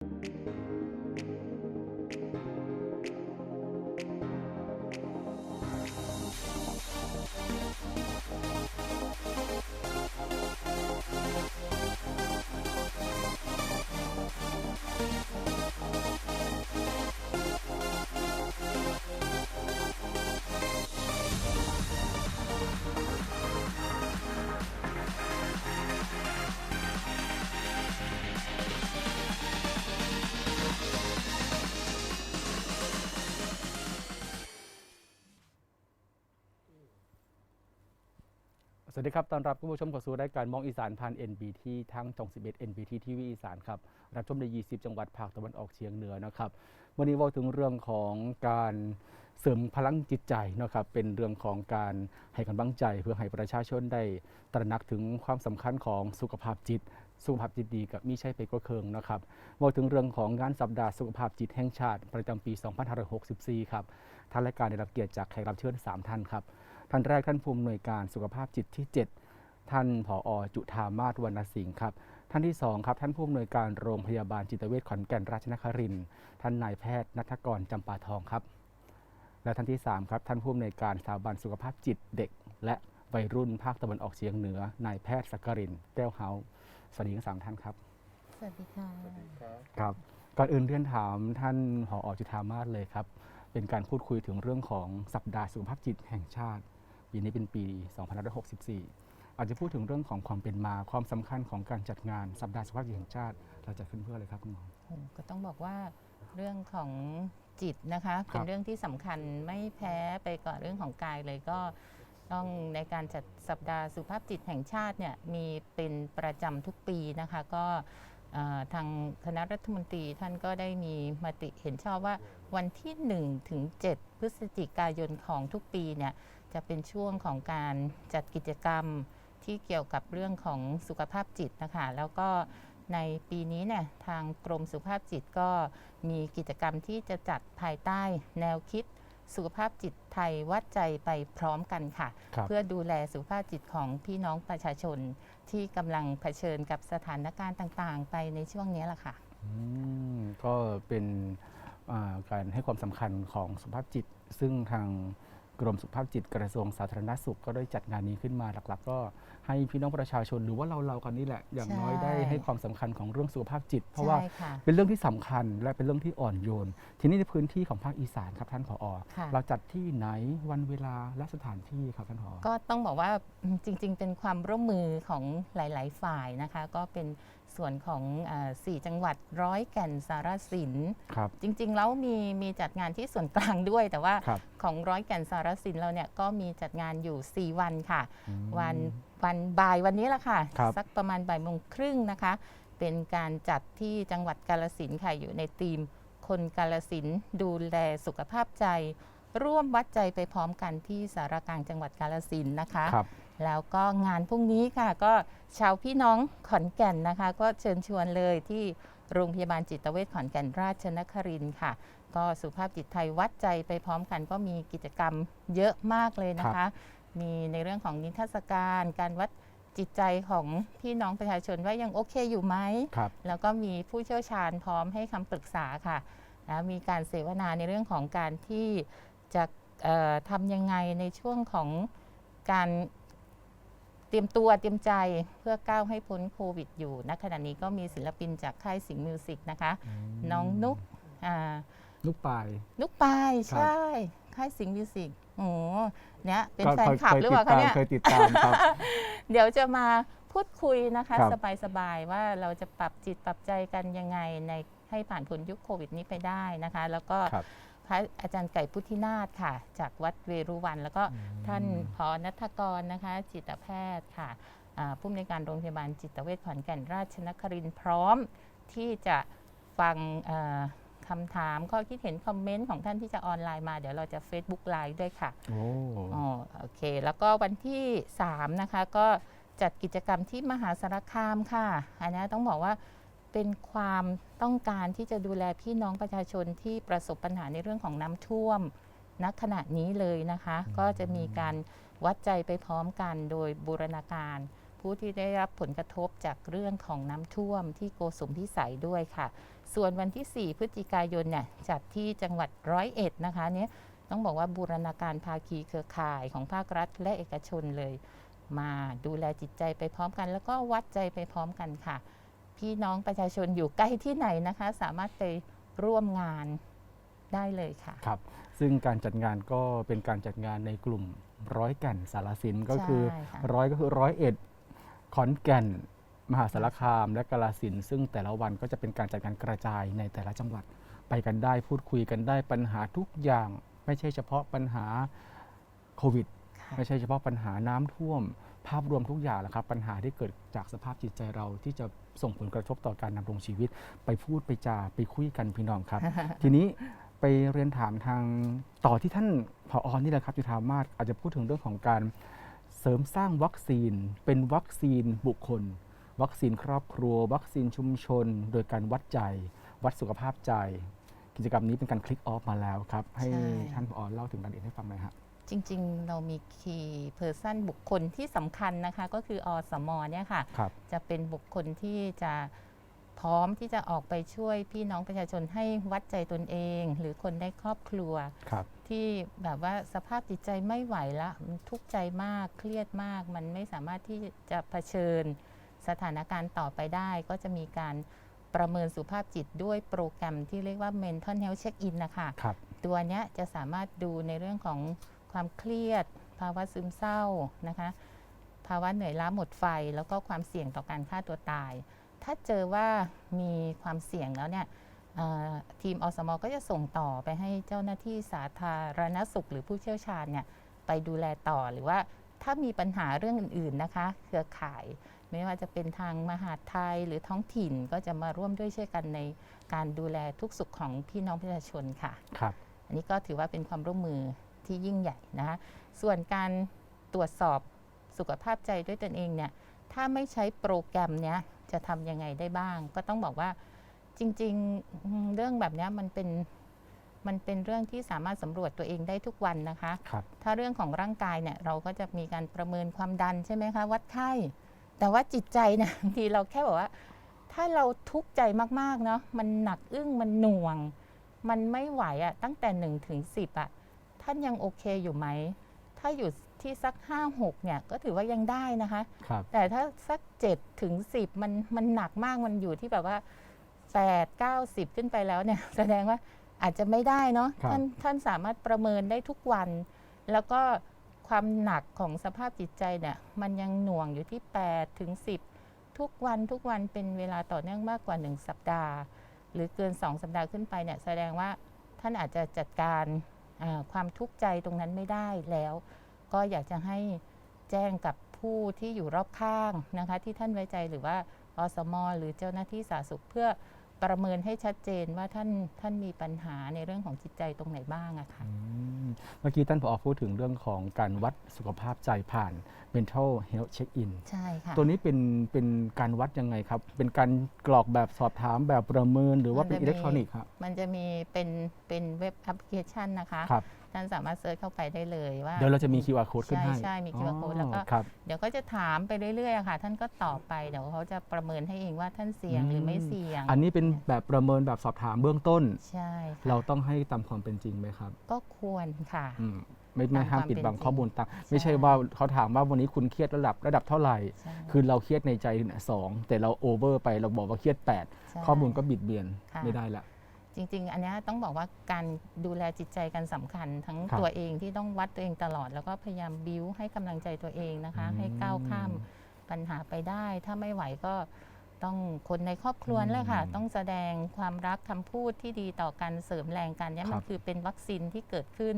ส วัสดีครับ ตอนรับคุณผู้ชมเข้าสู่รายการมองอีสานผ่าน NBT ทั้งช่อง 11 NBT ทีวีอีสานครับ รับชมใน 20 จังหวัดภาคตะวันออกเฉียงเหนือนะครับ วันนี้ว่าถึงเรื่องของการเสริมพลังจิตใจนะครับ เป็นเรื่องของการให้กำลังใจ เพื่อให้ประชาชนได้ตระหนักถึงความสำคัญของสุขภาพจิต สุขภาพจิตดีกับมิใช่ไปก็เคืองนะครับว่าถึงเรื่องของงานสัปดาห์สุขภาพจิตแห่งชาติ ประจำปี 2564 ครับท่านรายการได้รับเกียรติจากแขกรับเชิญ 3 ท่านครับ ท่านแรกท่านผู้อำนวยการสุขภาพจิตที่ 7 ท่านผอจุธามาศวรรณสิงห์ครับ ท่านที่2ครับท่านผู้อำนวยการโรงพยาบาลจิตเวชขอนแก่นราชนครินทร์ท่านนายแพทย์นัทกรจำปาทองครับ และท่านที่3ครับท่านผู้อำนวยการสถาบันสุขภาพจิตเด็ก และวัยรุ่นภาคตะวันออกเฉียงเหนือนายแพทย์สักกรินแก้วเฮาสวัสดีทั้งสามท่านครับสวัสดีค่ะครับก่อนอื่นเรียนถามท่านผอจุธามาศเลยครับ เป็นการพูดคุยถึงเรื่องของสัปดาห์สุขภาพจิตแห่งชาติ ปีนี้เป็นปี 2564 อาจจะพูดถึงเรื่องของความเป็นมาความสำคัญของการจัดงานสัปดาห์สุขภาพจิตแห่งชาติ เราจัดขึ้นเพื่ออะไรครับคุณหมอโอ้ก็ต้องบอกว่าเรื่องของจิตนะคะครับเป็นเรื่องที่สำคัญไม่แพ้ไปก่อนเรื่องของกายเลยก็ต้องในการจัดสัปดาห์สุขภาพจิตแห่งชาติเนี่ยมีเป็นประจำทุกปีนะคะก็เอ่อทางคณะรัฐมนตรีท่านก็ได้มีมติเห็นชอบว่าวันที่ 1 ถึง 7 พฤศจิกายนของทุกปีเนี่ย จะเป็นช่วงของการจัดกิจกรรมที่เกี่ยวกับเรื่องของสุขภาพจิตนะคะ แล้วก็ในปีนี้เนี่ยทางกรมสุขภาพจิตก็มีกิจกรรมที่จะจัดภายใต้แนวคิดสุขภาพจิตไทยวัดใจไปพร้อมกันค่ะครับเพื่อดูแลสุขภาพจิตของพี่น้องประชาชนที่กำลังเผชิญกับสถานการณ์ต่างๆ ไปในช่วงนี้แหละค่ะอืมก็เป็นอ่าการให้ความสำคัญของสุขภาพจิต ซึ่งทาง กรมสุขภาพจิตกระทรวงสาธารณสุขก็ได้จัดงานนี้ขึ้นมาหลักๆ ก็ให้พี่น้องประชาชนหรือว่าเราเราๆกันนี่แหละ อย่างใช่น้อยได้ให้ความสำคัญของเรื่องสุขภาพจิต เพราะว่าใช่ค่ะเป็นเรื่องที่สำคัญและเป็นเรื่องที่อ่อนโยน ทีนี้ในพื้นที่ของภาคอีสานครับท่านผอค่ะเราจัดที่ไหนวันเวลาและสถานที่ครับท่านผอก็ต้องบอกว่าอืมจริง ๆ เป็นความร่วมมือของหลาย ๆ ฝ่ายนะคะ ก็เป็น ส่วนของอาสี่จังหวัดร้อยแก่นสารสินครับจริง ๆ แล้วมีมีจัดงานที่ส่วนกลางด้วย แต่ว่าครับของร้อยแก่นสารสินเราเนี่ยก็มีจัดงานอยู่ 4 วันค่ะอืมวันวันบ่ายวันนี้แหละค่ะครับสักประมาณบ่ายโมงครึ่งนะคะ เป็นการจัดที่จังหวัดกาลสินธุ์ค่ะอยู่ในทีม คนกาลสินธุ์ดูแลสุขภาพใจ ร่วมวัดใจไปพร้อมกันที่สารกลางจังหวัดกาลสินธุ์นะคะครับ แล้วก็งานพรุ่งนี้ค่ะ ก็ชาวพี่น้องขอนแก่นนะคะ ก็เชิญชวนเลยที่โรงพยาบาลจิตเวชขอนแก่นราชนครินทร์ค่ะ ก็สุขภาพจิตไทยวัดใจไปพร้อมกันก็มีกิจกรรมเยอะมากเลยนะคะ มีในเรื่องของนิทรรศการ การวัดจิตใจของพี่น้องประชาชนว่ายังโอเคอยู่ไหม ครับแล้วก็มีผู้เชี่ยวชาญพร้อมให้คำปรึกษาค่ะแล้วมีการเสวนาในเรื่องของการที่จะเอ่อทำยังไงในช่วงของการ เตรียมตัวเตรียมใจเพื่อก้าวให้พ้นโควิดอยู่ณขณะนี้ก็มีศิลปินจากค่ายสิงห์มิวสิกนะคะ น้องนุกอ่าลูกปลายนุกปายครับ ใช่ ค่ายสิงห์มิวสิกโอ้โหเนี่ยเป็นก็แฟนคลับหรือเปล่าคะเนี่ย เคยติดตามครับ เดี๋ยวจะมาพูดคุยนะคะ ครับ สบายๆ ว่าเราจะปรับจิตปรับใจกันยังไงในให้ผ่านพ้นยุคโควิดนี้ไปได้นะคะ แล้วก็ครับพ ระอาจารย์ไก่พุทธินาถค่ะ จากวัดเวรุวัน แล้วก็ท่านพอนัทกรนะคะ จิตแพทย์ค่ะอ่าผู้อำนวยการโรงพยาบาลจิตเวชขอนแก่นราชนครินทร์พร้อมที่จะฟังเอ่อคำถามข้อคิดเห็นคอมเมนต์ของท่านที่จะออนไลน์มา เดี๋ยวเราจะ Facebook ไลฟ์ด้วยค่ะโอ้อ๋อโอเค แล้วก็วันที่ 3 นะคะ ก็จัดกิจกรรมที่มหาสารคามค่ะ อันนี้ต้องบอกว่า เป็นความต้องการที่จะดูแลพี่น้องประชาชนที่ประสบปัญหาในเรื่องของน้ำท่วมณขณะนี้เลยนะคะ ก็จะมีการวัดใจไปพร้อมกันโดยบูรณาการ ผู้ที่ได้รับผลกระทบจากเรื่องของน้ำท่วมที่โกสุมพิสัยด้วยค่ะ ส่วนวันที่ 4 พฤศจิกายนเนี่ยจัดที่จังหวัดร้อยเอ็ดนะคะเนี้ยต้องบอกว่าบูรณาการภาคีเครือข่ายของภาครัฐและเอกชนเลย มาดูแลจิตใจไปพร้อมกัน แล้วก็วัดใจไปพร้อมกันค่ะ พี่น้องประชาชนอยู่ใกล้ที่ไหนนะคะ สามารถไปร่วมงานได้เลยค่ะ ครับ ซึ่งการจัดงานก็เป็นการจัดงานในกลุ่มร้อยแก่นสารสินก็คือใช่ค่ะ ร้อยก็คือร้อยเอ็ดขอนแก่น มหาสารคาม และกาลสินธุ์ซึ่งแต่ละวันก็จะเป็นการจัดการกระจายในแต่ละจังหวัดไปกันได้พูดคุยกันได้ปัญหาทุกอย่าง ไม่ใช่เฉพาะปัญหาโควิดค่ะไม่ใช่เฉพาะปัญหาน้ำท่วม ภาพรวมทุกอย่างแหละครับ ปัญหาที่เกิดจากสภาพจิตใจเราที่จะส่งผลกระทบต่อการดำรงชีวิต ไปพูดไปจาไปคุยกันพี่น้องครับ ทีนี้ไปเรียนถามทางต่อที่ท่านผอนี่แหละครับจุธามาศอาจจะพูดถึงเรื่องของการเสริมสร้างวัคซีน เป็นวัคซีนบุคคล วัคซีนครอบครัว วัคซีนชุมชน โดยการวัดใจ วัดสุขภาพใจ กิจกรรมนี้เป็นการคลิกออฟมาแล้วครับ ให้ใช่ท่านผอเล่าถึงรายละเอียดให้ฟังหน่อยฮะ จริงๆ เรามีคีย์เพอร์ซันบุคคลที่สำคัญนะคะ ก็คืออสมเนี่ยค่ะ ครับ จะเป็นบุคคลที่จะพร้อมที่จะออกไปช่วยพี่น้องประชาชนให้วัดใจตนเอง หรือคนในครอบครัว ครับ ที่แบบว่าสภาพจิตใจไม่ไหวละมันทุกข์ใจมากเครียดมาก มันไม่สามารถที่จะเผชิญสถานการณ์ต่อไปได้ ก็จะมีการประเมินสุขภาพจิตด้วยโปรแกรมที่เรียกว่า mental health check in นะคะ ครับ ตัวเนี้ยจะสามารถดูในเรื่องของ ความเครียด ภาวะซึมเศร้านะคะ ภาวะเหนื่อยล้าหมดไฟ แล้วก็ความเสี่ยงต่อการฆ่าตัวตาย ถ้าเจอว่ามีความเสี่ยงแล้วเนี่ยเอ่อทีมอสมก็จะส่งต่อไปให้เจ้าหน้าที่สาธารณสุข หรือผู้เชี่ยวชาญเนี่ยไปดูแลต่อหรือว่าถ้ามีปัญหาเรื่องอื่นๆนะคะ เครือข่าย ไม่ว่าจะเป็นทางมหาดไทยหรือท้องถิ่นก็จะมาร่วมด้วยช่วยกันในการดูแลทุกสุขของพี่น้องประชาชนค่ะครับ อันนี้ก็ถือว่าเป็นความร่วมมือ ที่ยิ่งใหญ่นะคะส่วนการตรวจสอบสุขภาพใจด้วยตนเองเนี่ยถ้าไม่ใช้โปรแกรมเนี้ยจะทำยังไงได้บ้าง ก็ต้องบอกว่าจริงๆอืมเรื่องแบบเนี้ยมันเป็นมันเป็นเรื่องที่สามารถสำรวจตัวเองได้ทุกวันนะคะครับถ้าเรื่องของร่างกายเนี่ยเราก็จะมีการประเมินความดันใช่ไหมคะวัดไข้แต่ว่าจิตใจเนี่ยบางทีเราแค่บอกว่า ถ้าเราทุกข์ใจมากๆเนาะมันหนักอึ้งมันหน่วง มันไม่ไหวอะตั้งแต่หนึ่งถึงสิบอะ ท่านยังโอเคอยู่ไหม ถ้าอยู่ที่สักห้าหกเนี่ยก็ถือว่ายังได้นะคะ ครับแต่ถ้าสักเจ็ดถึงสิบมันมันหนักมากมันอยู่ที่แบบว่าแปดเก้าสิบขึ้นไปแล้วเนี่ย แสดงว่าอาจจะไม่ได้เนาะครับ ท่านท่านสามารถประเมินได้ทุกวัน แล้วก็ความหนักของสภาพจิตใจเนี่ยมันยังหน่วงอยู่ที่8ถึง10 ทุกวันทุกวันเป็นเวลาต่อเนื่องมากกว่า 1 สัปดาห์ หรือเกิน 2 สัปดาห์ขึ้นไปเนี่ยแสดงว่าท่านอาจจะจัดการเอ่อ ความทุกข์ใจตรงนั้นไม่ได้แล้ว ก็อยากจะให้แจ้งกับผู้ที่อยู่รอบข้างนะคะ ที่ท่านไว้ใจหรือว่าอสมหรือเจ้าหน้าที่สาธารณสุขเพื่อประเมินให้ชัดเจนว่าท่านท่านมีปัญหาในเรื่องของจิตใจตรงไหนบ้างอะค่ะ เมื่อกี้ท่านผอพูดถึงเรื่องของการวัดสุขภาพใจผ่าน mental health check in ใช่ค่ะ ตัวนี้เป็นเป็นการวัดยังไงครับ เป็นการกรอกแบบสอบถามแบบประเมิน หรือว่าเป็นมันจะมีอิเล็กทรอนิกส์ครับมันจะมีเป็นเป็นเว็บแอปพลิเคชันนะคะ ครับ ท่านสามารถเซิร์ชเข้าไปได้เลยว่า เดี๋ยวเราจะมี QR code ขึ้นใช่ให้ใช่มี QR code แล้วก็ อ๋อครับ เดี๋ยวก็จะถามไปเรื่อยๆอะค่ะ ท่านก็ตอบไปเดี๋ยวเขาจะประเมินให้เองว่าท่านเสี่ยงหรือไม่เสี่ยงอันนี้เป็นแบบประเมินแบบสอบถามเบื้องต้น ใช่ค่ะเราต้องให้ตามความเป็นจริงไหมครับ ก็ควรค่ะ อืมไม่ไม่ตามห้ามความปิดบังเป็นจริงข้อมูลต่างใช่ไม่ใช่ว่าเขาถามว่าวันนี้คุณเครียดระดับระดับเท่าไหร่ ใช่คือเราเครียดในใจเนี่ยสองแต่เราโอเวอร์ไปเราบอกว่าเครียด ใช่8 ข้อมูลก็บิดเบือนค่ะ ไม่ได้ละ จริง ๆ อันเนี้ยต้องบอกว่าการดูแลจิตใจกันสำคัญ ทั้งครับตัวเองที่ต้องวัดตัวเองตลอด แล้วก็พยายามบิวให้กำลังใจตัวเองนะคะ อืมให้ก้าวข้ามปัญหาไปได้ ถ้าไม่ไหวก็ต้องคนในครอบครัวนั่นแหละค่ะ อืมต้องแสดงความรักคำพูดที่ดีต่อกันเสริมแรงกันเนี่ยคมัรันบคือเป็นวัคซีนที่เกิดขึ้น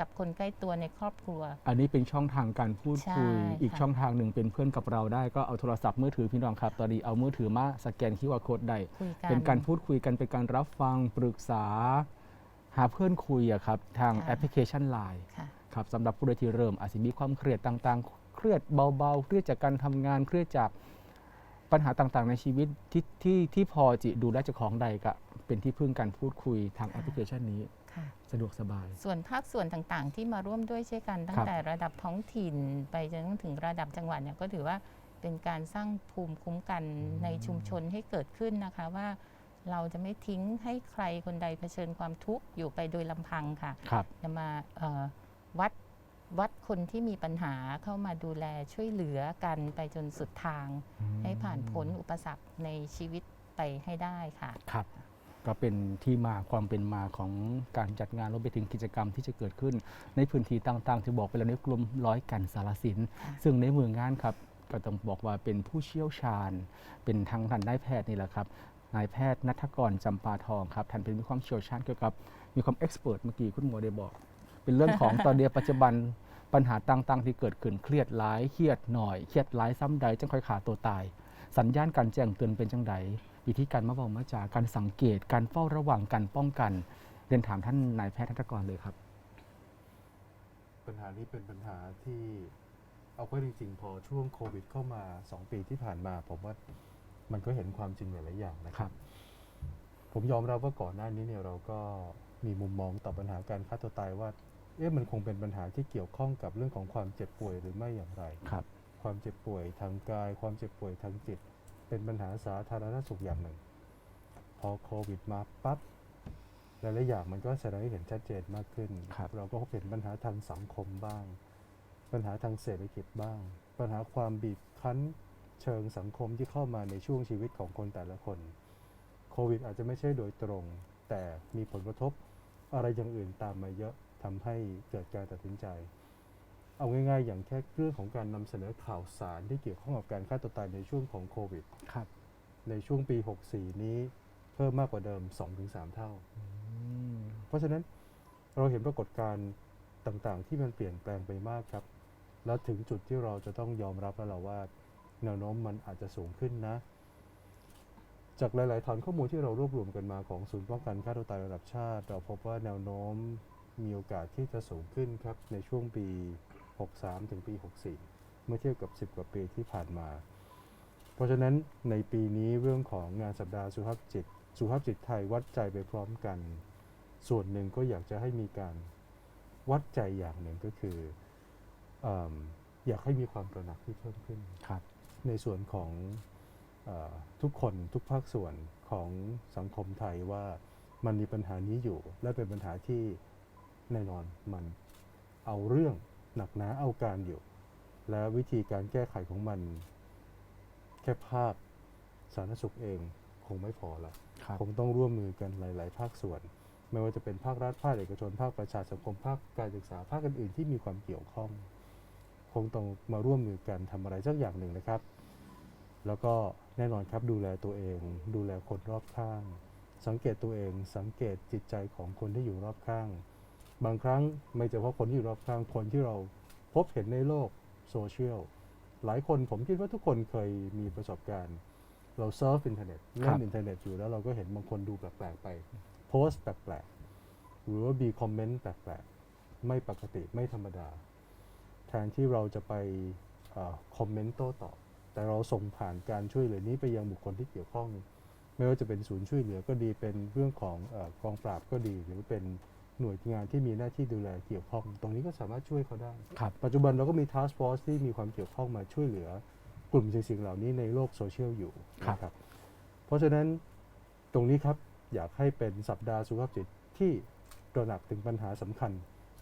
กับคนใกล้ตัวในครอบครัว อันนี้เป็นช่องทางการพูดคุย ใช่อีกค่ะ ช่องทางหนึ่งเป็นเพื่อนกับเราได้ก็เอาโทรศัพท์มือถือพี่น้องครับ ตอนนี้เอามือถือมาสแกนคิวอาร์โค้ดได้ คุยกัน เป็นการพูดคุยกันเป็นการรับฟังปรึกษา หาเพื่อนคุยอะครับทางค่ะ แอปพลิเคชัน Line ค่ะ ครับสำหรับผู้ใดที่เริ่มอาจจะมีความเครียดต่างๆ เครียดเบาๆ เครียดจากการทำงาน เครียดจากปัญหาต่างๆ ในชีวิตที่ที่ที่พอจิดูแลเจ้าของใดก็เป็นที่พึ่งการพูดคุยทางแอปพลิเคชันนี้ค่ะ สะดวกสบาย ส่วนภาคส่วนต่างๆ ที่มาร่วมด้วยช่วยกัน ตั้คงรับแต่ระดับท้องถิ่นไปจนถึงระดับจังหวัดเนี่ยก็ถือว่าเป็นการสร้างภูมิคุ้มกันอืมในชุมชนให้เกิดขึ้นนะคะว่าเราจะไม่ทิ้งให้ใครคนใดเผชิญความทุกข์อยู่ไปโดยลำพังค่ะครับจะมาเอ่อวัดวัดคนที่มีปัญหาเข้ามาดูแลช่วยเหลือกันไปจนสุดทาง ให้ผ่านพ้นอุปสรรคในชีวิตไปให้ได้ค่ะ ครับ ก็เป็นที่มาความเป็นมาของการจัดงานรวมไปถึงกิจกรรมที่จะเกิดขึ้น ในพื้นที่ต่างๆ ที่บอกไปแล้วในกลุ่มร้อยกันสารสินค่ะซึ่งในเมืองงานครับก็ต้องบอกว่าเป็นผู้เชี่ยวชาญ เป็นทางด้านนายแพทย์นี่แหละครับนายแพทย์นัทกรจำปาทองครับท่านเป็นมีความเชี่ยวชาญเกี่ยวกับมีความเอ็กซ์เพรสเมื่อกี้คุณหมอได้บอก เป็นเรื่องของตอนเดียวปัจจุบันปัญหาต่างๆ ที่เกิดขึ้นเครียดร้ายเครียดหน่อยเครียดร้ายซ้ำใดจังค่อยขาตัวตาย สัญญาณการแจ้งเตือนเป็นจังใด วิธีการมาบอกมาจากการสังเกต การเฝ้าระวังการป้องกัน เรียนถามท่านนายแพทย์นัทกรเลยครับ ปัญหานี้เป็นปัญหาที่เอาเข้าจริงๆ พอช่วงโควิดเข้ามา 2 ปีที่ผ่านมาผมว่ามันก็เห็นความจริงหลายๆอย่างนะคครัรับบผมยอมรับว่าก่อนหน้านี้เนี่ยเราก็มีมุมมองต่อปัญหาการฆ่าตัวตายว่าเอ๊ะมันคงเป็นปัญหาที่เกี่ยวข้องกับเรื่องของความเจ็บป่วยหรือไม่อย่างไรครับ ความเจ็บป่วยทางกาย ความเจ็บป่วยทางจิต เป็นปัญหาสาธารณสุขอย่างหนึ่ง พอโควิดมาปั๊บหลายๆอย่างมันก็แสดงให้เห็นชัดเจนมากขึ้นครับเราก็เห็นปัญหาทางสังคมบ้าง ปัญหาทางเศรษฐกิจบ้าง ปัญหาความบีบคั้นเชิงสังคมที่เข้ามาในช่วงชีวิตของคนแต่ละคน โควิดอาจจะไม่ใช่โดยตรง แต่มีผลกระทบอะไรอย่างอื่นตามมาเยอะทำให้เกิดการตัดสินใจ เอาง่ายๆ อย่างแค่เรื่องของการนำเสนอข่าวสารที่เกี่ยวข้องกับการฆ่าตัวตายในช่วงของโควิด ครับ ในช่วงปี 64 นี้เพิ่มมากกว่าเดิม 2-3 เท่าอืมเพราะฉะนั้นเราเห็นปรากฏการณ์ต่างๆ ที่มันเปลี่ยนแปลงไปมากครับ แล้วถึงจุดที่เราจะต้องยอมรับแล้วเราว่า แนวโน้มมันอาจจะสูงขึ้นนะ จากหลาย ๆ ฐานข้อมูลที่เรารวบรวมกันมาของศูนย์ป้องกันฆ่าตัวตายระดับชาติ เราพบว่าแนวโน้มมีโอกาสที่จะสูงขึ้นครับในช่วงปี 63 ถึงปี 64 เมื่อเทียบกับ 10 กว่าปีที่ผ่านมา เพราะฉะนั้นในปีนี้เรื่องของงานสัปดาห์สุขภาพจิต สุขภาพจิตไทยวัดใจไปพร้อมกัน ส่วนหนึ่งก็อยากจะให้มีการวัดใจอย่างหนึ่งก็คือเอมอยากให้มีความตระหนักที่เพิ่มขึ้นครับในส่วนของเออทุกคนทุกภาคส่วนของสังคมไทยว่ามันมีปัญหานี้อยู่ และเป็นปัญหาที่แน่นอนมันเอาเรื่อง หนักหนาเอาการอยู่ และวิธีการแก้ไขของมัน แค่ภาคสาธารณสุขเองคงไม่พอละครับคงต้องร่วมมือกันหลาย ๆ ภาคส่วน ไม่ว่าจะเป็นภาครัฐภาคเอกชน ภาคประชาสังคมภาคการศึกษาภาคอื่นๆที่มีความเกี่ยวข้อง คงต้องมาร่วมมือกันทำอะไรสักอย่างหนึ่งนะครับ แล้วก็แน่นอนครับดูแลตัวเอง ดูแลคนรอบข้าง สังเกตตัวเองสังเกตจิตใจของคนที่อยู่รอบข้าง บางครั้งไม่เฉพาะคนที่อยู่รอบข้างคนที่เราพบเห็นในโลกโซเชียลหลายคนผมคิดว่าทุกคนเคยมีประสบการณ์ เราเซิร์ฟอินเทอร์เน็ตครัเล่บนอินเทอร์เน็ตอยู่แล้วเราก็เห็นบางคนดูแปลกๆไป โพสต์แปลกๆ หรือว่ามีคอมเมนต์แปลกๆ ไม่ปกติไม่ธรรมดา แทนที่เราจะไปเออคอมเมนต์โต้ตอบ แต่เราส่งผ่านการช่วยเหลือนี้ไปยังบุคคลที่เกี่ยวข้อง ไม่ว่าจะเป็นศูนย์ช่วยเหลือก็ดีเป็นเรื่องของเออกองปราบก็ดีหรือเป็น หน่วยงานที่มีหน้าที่ดูแลเกี่ยวข้อง ตรงนี้ก็สามารถช่วยเขาได้ ครับ ปัจจุบันเราก็มี Task Force ที่มีความเกี่ยวข้องมาช่วยเหลือกลุ่มเสี่ยงๆเหล่านี้ในโลกโซเชียลอยู่ครับ นะครับเพราะฉะนั้นตรงนี้ครับอยากให้เป็นสัปดาห์สุขภาพจิตที่ตระหนักถึงปัญหาสำคัญ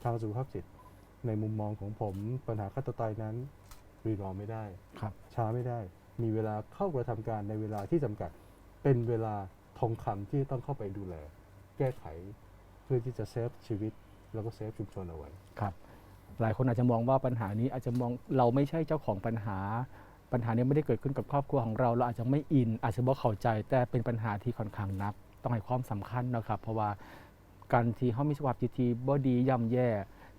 ทางสุขภาพจิต ในมุมมองของผมปัญหาฆ่าตัวตายนั้นรีรอไม่ได้ ครับ ช้าไม่ได้ มีเวลาเข้ากระทำการในเวลาที่จำกัด เป็นเวลาทองคำที่ต้องเข้าไปดูแล แก้ไขเพื่อที่จะเซฟชีวิต แล้วก็เซฟชุมชนเอาไว้ ครับ หลายคนอาจจะมองว่าปัญหานี้อาจจะมองเราไม่ใช่เจ้าของปัญหา ปัญหานี้ไม่ได้เกิดขึ้นกับครอบครัวของเรา เราอาจจะไม่อิน อาจจะบ่เข้าใจ แต่เป็นปัญหาที่ค่อนข้างนัก ต้องให้ความสำคัญนะครับ เพราะว่าการที่เขามีสภาพจิตที่บ่ดีย่ำแย่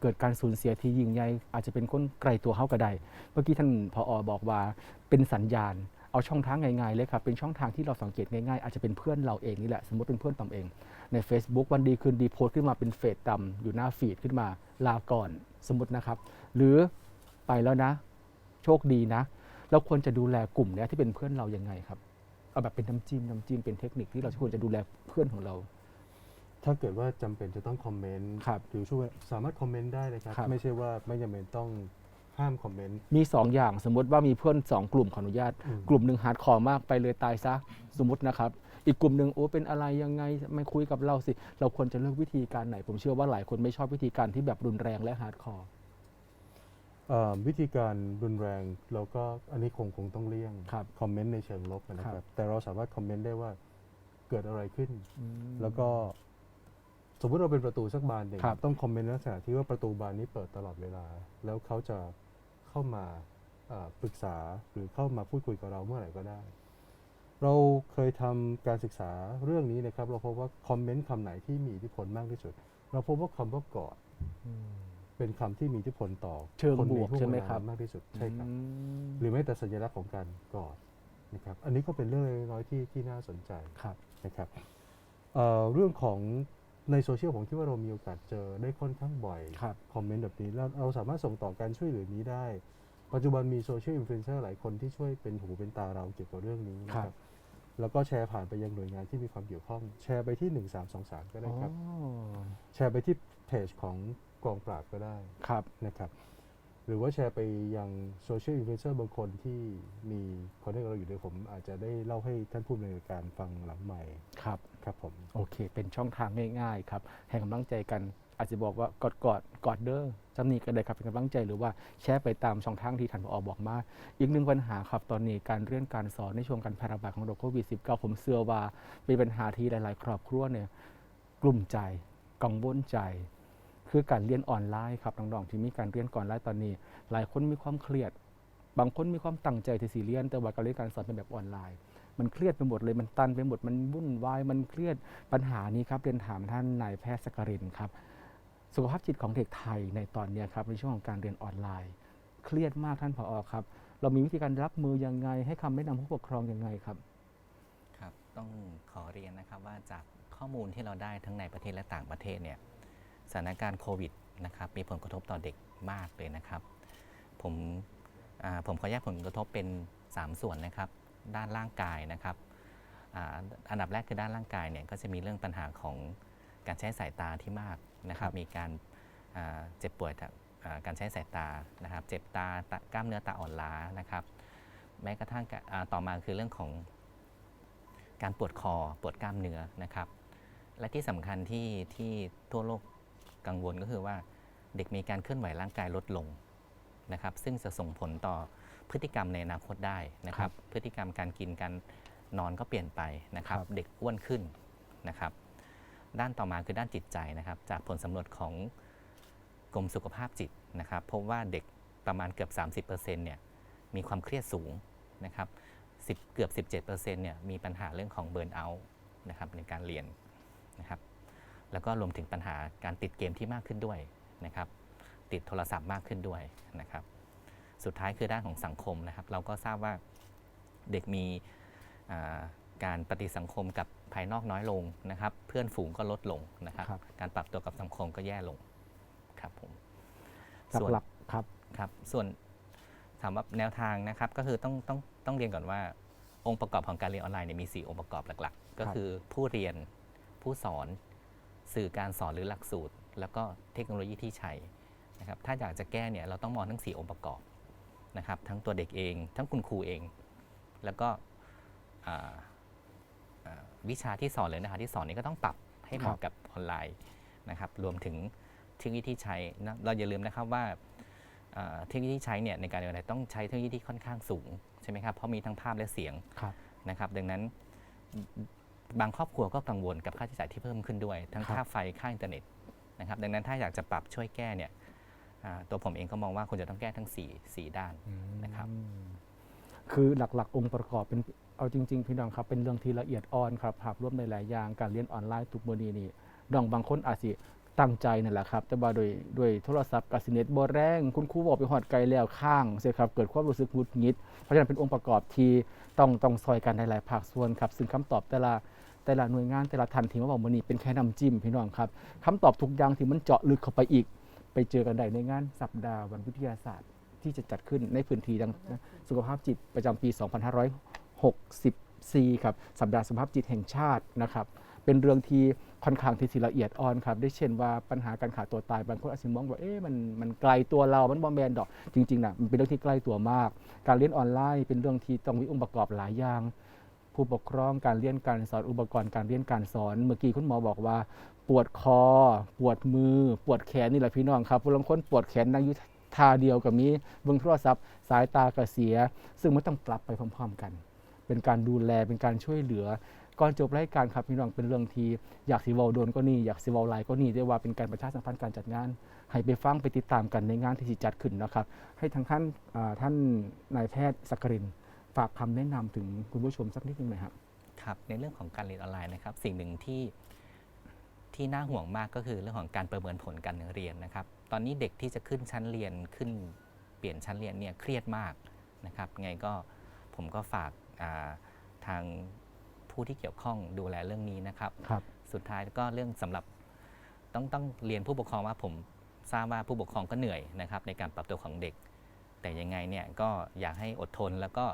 เกิดการสูญเสียที่ยิ่งใหญ่อาจจะเป็นคนไกลตัวเขาก็ได้เมื่อกี้ท่านพออบอกว่าเป็นสัญญาณเอาช่องทางง่ายๆเลยครับเป็นช่องทางที่เราสังเกตง่ายๆอาจจะเป็นเพื่อนเราเองนี่แหละสมมติเป็นเพื่อนตอมเอง ใน Facebook วันดีคืนดีโพสต์ขึ้นมาเป็นเฟซดำอยู่หน้าฟีดขึ้นมาลาก่อนสมมตินะครับ หรือไปแล้วนะ โชคดีนะ เราควรจะดูแลกลุ่มเนี้ยที่เป็นเพื่อนเรายังไงครับเอาแบบเป็นน้ำจิ้มน้ำจิ้มเป็นเทคนิคที่เราควรจะดูแลเพื่อนของเรา ถ้าเกิดว่าจำเป็นจะต้องคอมเมนต์ครับหรือช่วยสามารถคอมเมนต์ได้นะครับ ครับ ไม่ใช่ว่าไม่จำเป็นต้องห้ามคอมเมนต์ มีสองอย่างสมมติว่ามีเพื่อนสองกลุ่มขออนุญาต อืม กลุ่มหนึ่งฮาร์ดคอร์มากไปเลยตายซะ สมมตินะครับ อีกกลุ่มหนึ่งโอ้เป็นอะไรยังไงไม่คุยกับเราสิ เราควรจะเลือกวิธีการไหน ผมเชื่อว่าหลายคนไม่ชอบวิธีการที่แบบรุนแรงและฮาร์ดคอร์เอ่อวิธีการรุนแรงเราก็อันนี้คงคงต้องเลี่ยงครับคอมเมนต์ในเชิงลบนะคครัรับบแต่เราสามารถคอมเมนต์ได้ว่าเกิดอะไรขึ้นอืมแล้วก็สมมติเราเป็นประตูสักบานหนึ่งครับต้องคอมเมนต์ในลักษณะที่ว่าประตูบานนี้เปิดตลอดเวลา แล้วเขาจะเข้ามาเอ่อปรึกษาหรือเข้ามาพูดคุยกับเราเมื่อไหร่ก็ได้ เราเคยทำการศึกษาเรื่องนี้นะครับ เราพบว่าคอมเมนต์คำไหนที่มีอิทธิพลมากที่สุด เราพบว่าคำว่ากอดอืมเป็นคำที่มีอิทธิพลต่อเชิงคนบวกในห่วงใช่ไหมเวลาครับนั้นมากที่สุดใช่ครับอืมหรือแม้แต่สัญลักษณ์ของการกอดนะครับ อันนี้ก็เป็นเรื่องเล็กน้อยที่ที่น่าสนใจครับนะครับเอ่อเรื่องของในโซเชียลผมคิดว่าเรามีโอกาสเจอได้ค่อนข้างบ่อยครับคอมเมนต์แบบนี้แล้วเราสามารถส่งต่อการช่วยเหลือนี้ได้ ปัจจุบันมีโซเชียลอินฟลูเอนเซอร์หลายคนที่ช่วยเป็นหูเป็นตาเราเกี่ยวกับเรื่องนี้นะคครัรับบ แล้วก็แชร์ผ่านไปยังหน่วยงานที่มีความเกี่ยวข้อง แชร์ไปที่ 1323 ก็ได้ครับอ๋อแชร์ไปที่เพจของกองปราบก็ได้ครับนะครับ หรือว่าแชร์ไปยังโซเชียลอินฟลูเอนเซอร์บางคนที่มีคอนเทนต์เราอยู่ด้วยผมอาจจะได้เล่าให้ท่านผู้ดำเนินการฟังหลังใหม่ครับ ครับผม โอเค เป็นช่องทางง่ายๆครับ ให้กำลังใจกัน อาจจะบอกว่ากอดกอดกอดเด้อจำนี้ก็ได้ครับเป็นกำลังใจหรือว่าแชร์ไปตามช่องทางที่ท่านผอบอกมา อีกหนึ่งปัญหาครับตอนนี้การเรียนการสอนในช่วงการแพร่ระบาดของโรคโควิด -19 ผมเชื่อว่าเป็นปัญหาที่หลาย ๆ ครอบครัวเนี่ยกลุ่มใจกังวลใจ คือการเรียนออนไลน์ครับน้องๆที่มีการเรียนก่อนไลน์ตอนนี้ หลายคนมีความเครียด บางคนมีความตั้งใจที่สิเรียน แต่ว่าการเรียนการสอนเป็นแบบออนไลน์มันเครียดไปหมดเลยมันตันไปหมดมันวุ่นวายมันเครียดปัญหานี้ครับเรียนถามท่านนายแพทย์สกรินครับ สุขภาพจิตของเด็กไทยในตอนนี้ครับในช่วงของการเรียนออนไลน์ เครียดมากท่านผอครับ เรามีวิธีการรับมือยังไง ให้คำแนะนำผู้ปกครองยังไงครับครับต้องขอเรียนนะครับว่าจากข้อมูลที่เราได้ทั้งในประเทศและต่างประเทศเนี่ยสถานการณ์โควิดนะครับมีผลกระทบต่อเด็กมากเลยนะครับผมผมขอแยกผลกระทบเป็น 3 ส่วนนะครับ ด้านร่างกายนะครับออันดับแรกคือด้านร่างกายเนี่ยก็จะมีเรื่องปัญหาของ การใช้สายตาที่มากนะครับ มีการอ่าเจ็บป่วยจากอ่าการใช้สายตานะครับ เจ็บตาตากล้ามเนื้อตาอ่อนล้านะครับ แม้กระทั่งกะอ่าต่อมาคือเรื่องของการปวดคอปวดกล้ามเนื้อนะครับ และที่สำคัญที่ที่ทั่วโลกกังวลก็คือว่าเด็กมีการเคลื่อนไหวร่างกายลดลงนะครับ ซึ่งจะส่งผลต่อพฤติกรรมในอนาคตได้นะคครัรับบพฤติกรรมการกินการนอนก็เปลี่ยนไปนะครับครับเด็กอ้วนขึ้นนะครับ ด้านต่อมาคือด้านจิตใจนะครับ จากผลสำรวจของกรมสุขภาพจิตนะครับพบว่าเด็กประมาณเกือบ 30%เนี่ยมีความเครียดสูงนะครับ10เกือบ 17%เนี่ยมีปัญหาเรื่องของเบิร์นเอาท์นะครับในการเรียนนะครับแล้วก็รวมถึงปัญหาการติดเกมที่มากขึ้นด้วยนะครับติดโทรศัพท์มากขึ้นด้วยนะครับสุดท้ายคือด้านของสังคมนะครับ เราก็ทราบว่าเด็กมีการปฏิสังคมกับ ภายนอกน้อยลงนะครับ เพื่อนฝูงก็ลดลงนะครับ ครับ การปรับตัวกับสังคมก็แย่ลงครับผมส่วน หลักๆครับ ครับส่วนถามว่าแนวทางนะครับก็คือต้องต้องต้องเรียนก่อนว่า องค์ประกอบของการเรียนออนไลน์เนี่ยมี 4 องค์ประกอบหลักๆ ก็ครับคือผู้เรียนผู้สอนสื่อการสอนหรือหลักสูตร แล้วก็เทคโนโลยีที่ใช้นะครับถ้าอยากจะแก้เนี่ยเราต้องมองทั้ง 4 องค์ประกอบนะครับทั้งตัวเด็กเอง ทั้งคุณครูเอง แล้วก็อ่าอ่า วิชาที่สอนเลยนะคะที่สอนนี่ก็ต้องปรับให้เหมาะกับออนไลน์นะครับ รวมถึงเทคโนโลยีที่ใช้นะเราอย่าลืมนะครับว่าเอ่อเทคโนโลยีที่ใช้เนี่ยในการเรียนออนไลน์ต้องใช้เทคโนโลยีที่ค่อนข้างสูงใช่ไหมครับเพราะมีทั้งภาพและเสียงครับนะครับ ดังนั้นบางครอบครัวก็กังวลกับค่าใช้จ่ายที่เพิ่มขึ้นด้วย ทั้งครับค่าไฟค่าอินเทอร์เน็ตนะครับ ดังนั้นถ้าอยากจะปรับช่วยแก้เนี่ยอ่าตัวผมเองก็มองว่าควรจะต้องแก้ทั้ง4 4ด้านนะครับอืมคือหลักๆ องค์ประกอบเป็น เอาจริง ๆ พี่น้องครับเป็นเรื่องที่ละเอียดอ่อนครับหากร่วมในหลายอย่างการเรียนออนไลน์ทุกมือนี้นี่น้องบางคนอาจสิตั้งใจนั่นแหละครับ แต่ว่าโดยโดยโทรศัพท์กับสิเน็ตบ่แรง คุณครูบอกไปหอดไกลแล้วข้างเสียครับเกิดความรู้สึกหงุดหงิด เพราะฉะนั้นเป็นองค์ประกอบที่ต้องต้องซอยกันในหลายภาคส่วนครับ ซึ่งคำตอบแต่ละแต่ละหน่วยงานแต่ละทันที่าบอกมือนี้เป็นแค่น้ำจิ้มพี่น้องครับคำตอบทุกอย่างที่มันเจาะลึกเข้าไปอีก ไปเจอกันได้ในงานสัปดาห์วันวิทยาศาสตร์ ที่จะจัดขึ้นในพื้นที่ดังสุขภาพจิตประจำปี 64 ครับสัปดาห์สุขภาพจิตแห่งชาตินะครับเป็นเรื่องที่ค่อนข้างที่สิละเอียดอ่อนครับได้เช่นว่าปัญหาการขาดตัวตายบางคนอาจจะมองว่าเอ๊ะมันมันไกลตัวเรา มันบอมแบนดอกจริงๆนะมันเป็นเรื่องที่ใกล้ตัวมาก การเรียนออนไลน์เป็นเรื่องที่ต้องมีองค์ประกอบหลายอย่าง ผู้ปกครองการเรียนการสอนอุปกรณ์การเรียนการสอน เมื่อกี้คุณหมอบอกว่า ปวดคอ ปวดมือ ปวดแขนนี่แหละพี่น้องครับผู้ลางคนปวดแขนนั่งอยู่ท่าเดียวกับมีเบิ่งโทรศัพท์ สายตาก็เสีย ซึ่งมันต้องปรับไปพร้อม ๆ กัน เป็นการดูแลเป็นการช่วยเหลือ ก่อนจบรายการครับพี่น้องเป็นเรื่องที่อยากสิเวาโดนก็นี่อยากสิเวาไลน์ก็นี่ได้ว่าเป็นการประชาสัมพันธ์การจัดงาน ให้ไปฟังไปติดตามกันในงานที่สิจัดขึ้นนะครับ ให้ทางท่านอ่าท่านนายแพทย์สักกรินฝากคำแนะนำถึงคุณผู้ชมสักนิดนึงหน่อยครับ ครับในเรื่องของการเรียนออนไลน์นะครับ สิ่งหนึ่งที่ที่น่าห่วงมากก็คือเรื่องของการประเมินผลการเรียนนะครับ ตอนนี้เด็กที่จะขึ้นชั้นเรียนขึ้นเปลี่ยนชั้นเรียนเนี่ยเครียดมากนะครับไงก็ผมก็ฝาก ทางผู้ที่เกี่ยวข้องดูแลเรื่องนี้นะครับครับ สุดท้ายก็เรื่องสำหรับต้องต้องเรียนผู้ปกครองว่าผมทราบว่าผู้ปกครองก็เหนื่อยนะครับในการปรับตัวของเด็ก แต่ยังไงเนี่ยก็อยากให้อดทนแล้วก็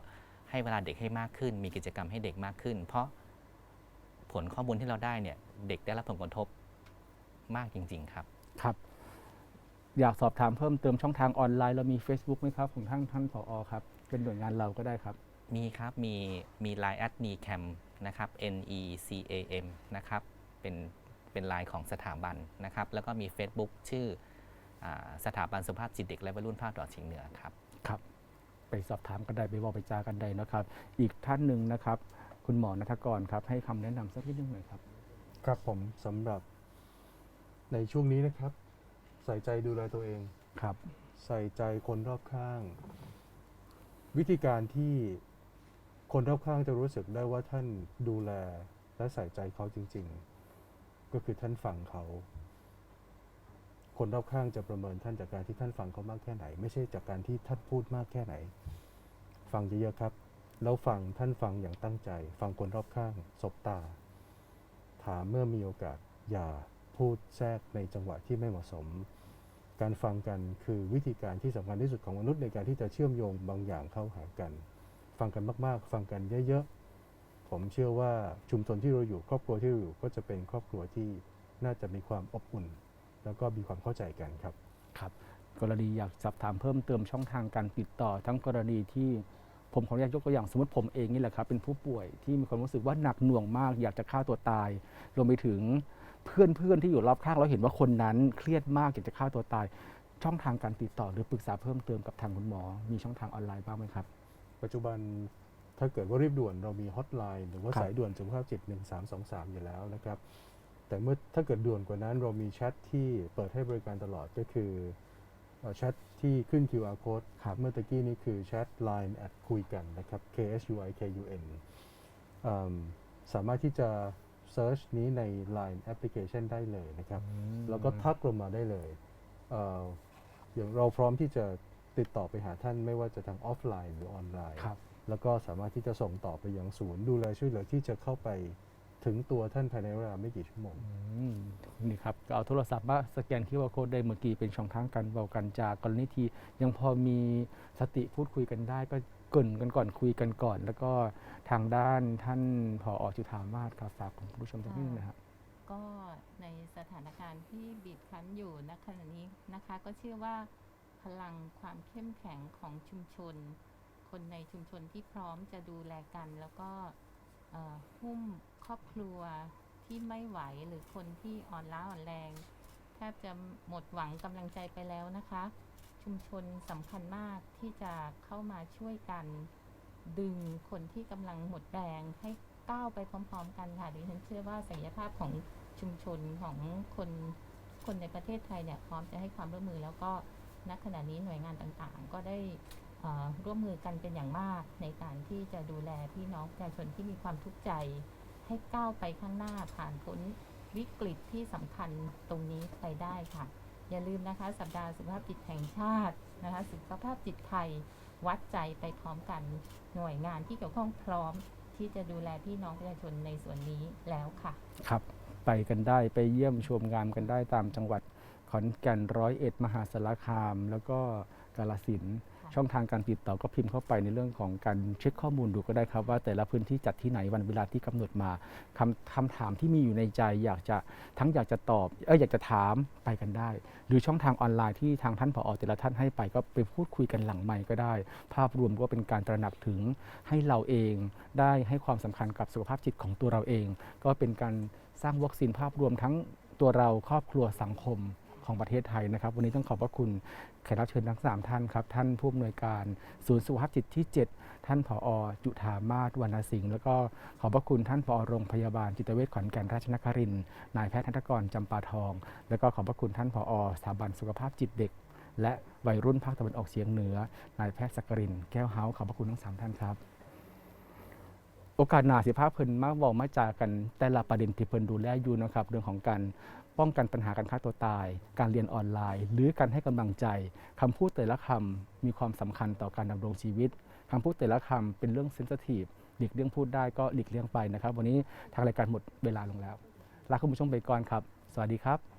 ให้เวลาเด็กให้มากขึ้น มีกิจกรรมให้เด็กมากขึ้น เพราะผลข้อมูลที่เราได้เนี่ยเด็กได้รับผลกระทบมากจริง ๆ ครับครับ อยากสอบถามเพิ่มเติมช่องทางออนไลน์เรามี Facebook ไหมครับของท่านท่านผอครับ เป็นหน่วยงานเราก็ได้ครับ มีครับ มีมี Line แอด n e c a m นะครับ N E C A M นะครับ เป็นเป็นไลน์ของสถาบันนะครับ แล้วก็มี Facebook ชื่ออาสถาบันสุขภาพจิตเด็กและวัยรุ่นภาคตะวันออกเฉียงเหนือครับครับ ไปสอบถามกันได้ไปบอกไปจากันได้นะครับ อีกท่านหนึ่งนะครับ คุณหมอนัทกรครับ ให้คำแนะนำสักนิดนึงหน่อยครับ ครับผมสำหรับในช่วงนี้นะครับ ใส่ใจดูแลตัวเอง ครับ ใส่ใจคนรอบข้าง วิธีการที่ คนรอบข้างจะรู้สึกได้ว่าท่านดูแลและใส่ใจเขาจริง ๆ ก็คือท่านฟังเขา คนรอบข้างจะประเมินท่านจากการที่ท่านฟังเขามากแค่ไหน ไม่ใช่จากการที่ท่านพูดมากแค่ไหน ฟังเยอะๆครับ แล้วฟังท่านฟังอย่างตั้งใจ ฟังคนรอบข้าง สบตา ถามเมื่อมีโอกาส อย่าพูดแทรกในจังหวะที่ไม่เหมาะสม การฟังกันคือวิธีการที่สำคัญที่สุดของมนุษย์ในการที่จะเชื่อมโยงบางอย่างเข้าหากัน ฟังกันมากๆ ฟังกันเยอะๆ ผมเชื่อว่าชุมชนที่เราอยู่ครอบครัวที่เราอยู่ก็จะเป็นครอบครัวที่น่าจะมีความอบอุ่น แล้วก็มีความเข้าใจกันครับครับ กรณีอยากสอบถามเพิ่มเติมช่องทางการติดต่อ ทั้งกรณีที่ผมขออนุญาตยกตัวอย่างสมมติผมเองนี่แหละครับเป็นผู้ป่วยที่มีความรู้สึกว่าหนักหน่วงมาก อยากจะฆ่าตัวตาย รวมไปถึงเพื่อนเพื่อนๆที่อยู่รอบข้างเราเห็นว่าคนนั้นเครียดมากอยากจะฆ่าตัวตาย ช่องทางการติดต่อหรือปรึกษาเพิ่มเติมกับทางคุณหมอ มีช่องทางออนไลน์บ้างไหมครับ ปัจจุบันถ้าเกิดว่ารีบด่วนเรามีฮอตไลน์หรือว่าครับสายด่วนสุขภาพจิต 1323 อยู่แล้วนะครับ แต่เมื่อถ้าเกิดด่วนกว่านั้นเรามีแชทที่เปิดให้บริการตลอดก็คือเอ่อแชทที่ขึ้น QR code ครับเมื่อตะกี้นี้คือแชท Line แอดคุยกันนะครับ K S U I K U N อืมสามารถที่จะ Search นี้ใน Line Application ได้เลยนะครับ แล้วก็ทักลงมาได้เลยเอ่ออย่างเราพร้อมที่จะ ติดต่อไปหาท่านไม่ว่าจะทางออฟไลน์หรือออนไลน์ ครับ แล้วก็สามารถที่จะส่งต่อไปยังศูนย์ดูแลช่วยเหลือที่จะเข้าไปถึงตัวท่านภายในเวลาไม่กี่ชั่วโมง อืมนี่ครับก็เอาโทรศัพท์มาสแกน QR code ได้เมื่อกี้เป็นช่องทางการเบากันจากกรณีที่ยังพอมีสติพูดคุยกันได้ ก็เกรินกันก่อนคุยกันก่อน แล้วก็ทางด้านท่านผอจุธามาศครับฝากคุณผู้ชมสักนิดนึงนะครับ ก็ในสถานการณ์ที่บีบคั้นอยู่ณขณะนี้นะคะ ก็เชื่อว่าพ ลังความเข้มแข็งของชุมชน คนในชุมชนที่พร้อมจะดูแลกัน แล้วก็หุ้มครอบครัวที่ไม่ไหวหรือคนที่อ่อนล้าอ่อนแรงแทบจะหมดหวังกำลังใจไปแล้วนะคะ ชุมชนสำคัญมากที่จะเข้ามาช่วยกัน ดึงคนที่กำลังหมดแรงให้ก้าวไปพร้อม ๆ กันค่ะดิฉันเชื่อว่าศักยภาพของชุมชนของคนคนในประเทศไทยเนี่ยพร้อมจะให้ความร่วมมือแล้วก็ ณขณะนี้หน่วยงานต่างๆ ก็ได้ร่วมมือกันเป็นอย่างมากในการที่จะดูแลพี่น้องประชาชนที่มีความทุกข์ใจ ให้ก้าวไปข้างหน้าผ่านพ้นวิกฤตที่สำคัญตรงนี้ไปได้ค่ะ อย่าลืมนะคะ สัปดาห์สุขภาพจิตแห่งชาตินะคะสุขภาพจิตไทยวัดใจไปพร้อมกันหน่วยงานที่เกี่ยวข้องพร้อมที่จะดูแลพี่น้องประชาชนในส่วนนี้แล้วค่ะ ครับ ไปกันได้ไปเยี่ยมชมงามกันได้ตามจังหวัด ขอนแก่นร้อยเอ็ดมหาสารคาม แล้วก็กาลสินธุ์ค่ะช่องทางการติดต่อก็พิมพ์เข้าไปในเรื่องของการเช็คข้อมูลดูก็ได้ครับ ว่าแต่ละพื้นที่จัดที่ไหนวันเวลาที่กำหนดมาคำคำถามที่มีอยู่ในใจ อยากจะทั้งอยากจะตอบเอออยากจะถามไปกันได้ หรือช่องทางออนไลน์ที่ทางท่านผอแต่ละท่านให้ไปก็ไปพูดคุยกันหลังไมค์ก็ได้ ภาพรวมก็เป็นการตระหนักถึงให้เราเองได้ให้ความสำคัญกับสุขภาพจิตของตัวเราเอง ก็เป็นการสร้างวัคซีนภาพรวมทั้งตัวเราครอบครัวสังคม ของประเทศไทยนะครับ วันนี้ต้องขอบพระคุณแขกรับเชิญทั้งสามท่านครับ ท่านผู้อำนวยการศูนย์สุขภาพจิตที่ 7 ท่านผอจุธามาศวรรณสิงห์แล้วก็ขอบพระคุณท่านผอโรงพยาบาลจิตเวชขอนแก่นราชนครินทร์นายแพทย์ธนกรจำปาทอง แล้วก็ขอบพระคุณท่านผอสถาบันสุขภาพจิตเด็ก และวัยรุ่นภาคตะวันออกเฉียงเหนือนายแพทย์สักกรินแก้วเฮาขอบพระคุณทั้งสามท่านครับโอกาสหนาสิภาพเพิ่นมาเว้ามาจากันแต่ละประเด็นที่เพิ่นดูแลอยู่นะครับ เรื่องของการ ป้องกันปัญหาการฆ่าตัวตาย การเรียนออนไลน์ หรือการให้กำลังใจคำพูดแต่ละคำมีความสำคัญต่อการดำรงชีวิตคำพูดแต่ละคำเป็นเรื่องเซนซิทีฟหลีกเลี่ยงพูดได้ก็หลีกเลี่ยงไปนะครับ วันนี้ทางรายการหมดเวลาลงแล้วลาคุณผู้ชมไปก่อนครับ สวัสดีครับ